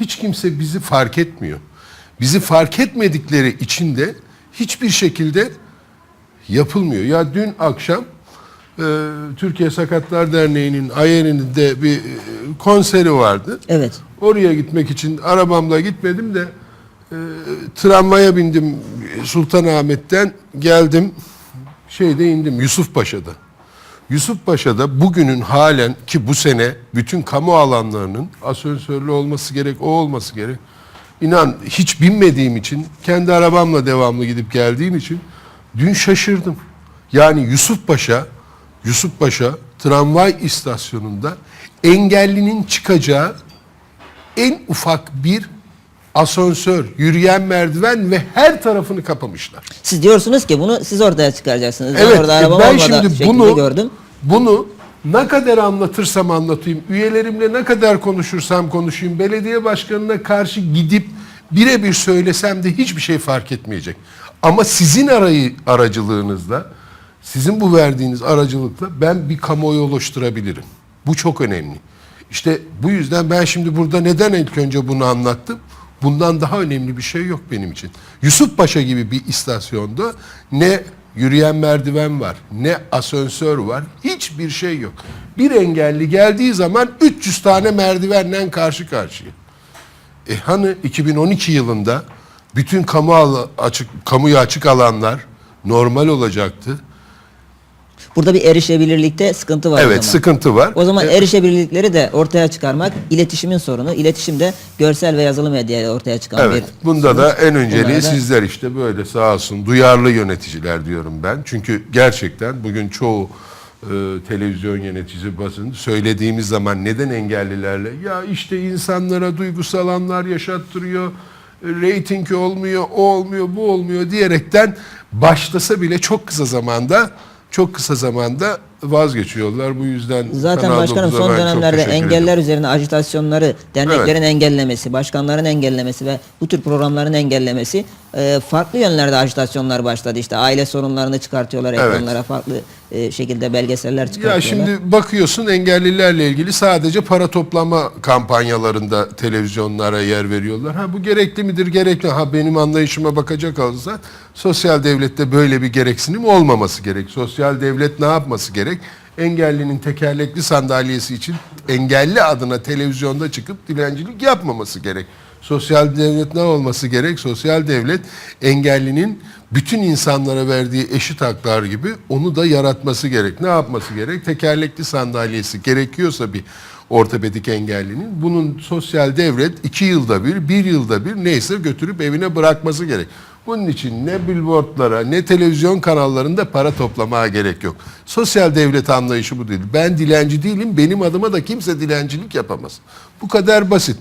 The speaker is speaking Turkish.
hiç kimse bizi fark etmiyor. Bizi fark etmedikleri için de hiçbir şekilde yapılmıyor. Ya dün akşam e, Türkiye Sakatlar Derneği'nin Ayerin'de bir e, konseri vardı. Evet. Oraya gitmek için arabamla gitmedim de e, tramvaya bindim Sultanahmet'ten geldim şeyde indim Yusufpaşa'da. Yusufpaşa'da bugünün halen ki bu sene bütün kamu alanlarının asansörlü olması gerek, o olması gerek. İnan hiç binmediğim için, kendi arabamla devamlı gidip geldiğim için dün şaşırdım. Yani Yusufpaşa, Yusufpaşa tramvay istasyonunda engellinin çıkacağı en ufak bir asansör, yürüyen merdiven ve her tarafını kapamışlar. Siz diyorsunuz ki bunu siz ortaya çıkaracaksınız. Evet, ben orada e, arabam ben şimdi bunu gördüm. Bunu ne kadar anlatırsam anlatayım, üyelerimle ne kadar konuşursam konuşayım, belediye başkanına karşı gidip birebir söylesem de hiçbir şey fark etmeyecek. Ama sizin arayı aracılığınızla, sizin bu verdiğiniz aracılıkla ben bir kamuoyu oluşturabilirim. Bu çok önemli. İşte bu yüzden ben şimdi burada neden ilk önce bunu anlattım? Bundan daha önemli bir şey yok benim için. Yusufpaşa gibi bir istasyonda ne yürüyen merdiven var, ne asansör var, hiçbir şey yok. Bir engelli geldiği zaman 300 tane merdivenden karşı karşıya. E hani 2012 yılında bütün kamu açık kamuya açık alanlar normal olacaktı. Burada bir erişebilirlikte sıkıntı var o evet zaman. sıkıntı var. O zaman E, erişebilirlikleri de ortaya çıkarmak iletişimin sorunu. İletişim de görsel ve yazılı medyayla ortaya çıkan Evet. bir Bunda da en önceliği Bunlara sizler işte böyle sağ olsun duyarlı yöneticiler diyorum ben. Çünkü gerçekten bugün çoğu e, televizyon yöneticisi basın söylediğimiz zaman neden engellilerle ya işte insanlara duygusal anlar yaşattırıyor. e, Reyting olmuyor, o olmuyor, bu olmuyor diyerekten başlasa bile çok kısa zamanda çok kısa zamanda vazgeçiyorlar. Bu yüzden Zaten başkanım 9'a son dönemlerde teşekkür ediyorum. engeller üzerine ajitasyonları, derneklerin engellemesi, başkanların engellemesi ve bu tür programların engellemesi e, farklı yönlerde ajitasyonlar başladı. İşte aile sorunlarını çıkartıyorlar Evet. ekranlara farklı e, şekilde belgeseller Ya çıkartıyorlar. şimdi bakıyorsun engellilerle ilgili sadece para toplama kampanyalarında televizyonlara yer veriyorlar. Ha bu gerekli midir? Gerekli. Ha benim anlayışıma bakacak olursa sosyal devlette böyle bir gereksinim olmaması gerek. Sosyal devlet ne yapması gerek? Engellinin tekerlekli sandalyesi için engelli adına televizyonda çıkıp dilencilik yapmaması gerek. Sosyal devlet ne olması gerek? Sosyal devlet engellinin bütün insanlara verdiği eşit haklar gibi onu da yaratması gerek. Ne yapması gerek? Tekerlekli sandalyesi gerekiyorsa bir ortopedik engellinin bunun sosyal devlet iki yılda bir, bir yılda bir neyse götürüp evine bırakması gerek. Bunun için ne billboardlara ne televizyon kanallarında para toplamaya gerek yok. Sosyal devlet anlayışı bu değil. Ben dilenci değilim. Benim adıma da kimse dilencilik yapamaz. Bu kadar basit.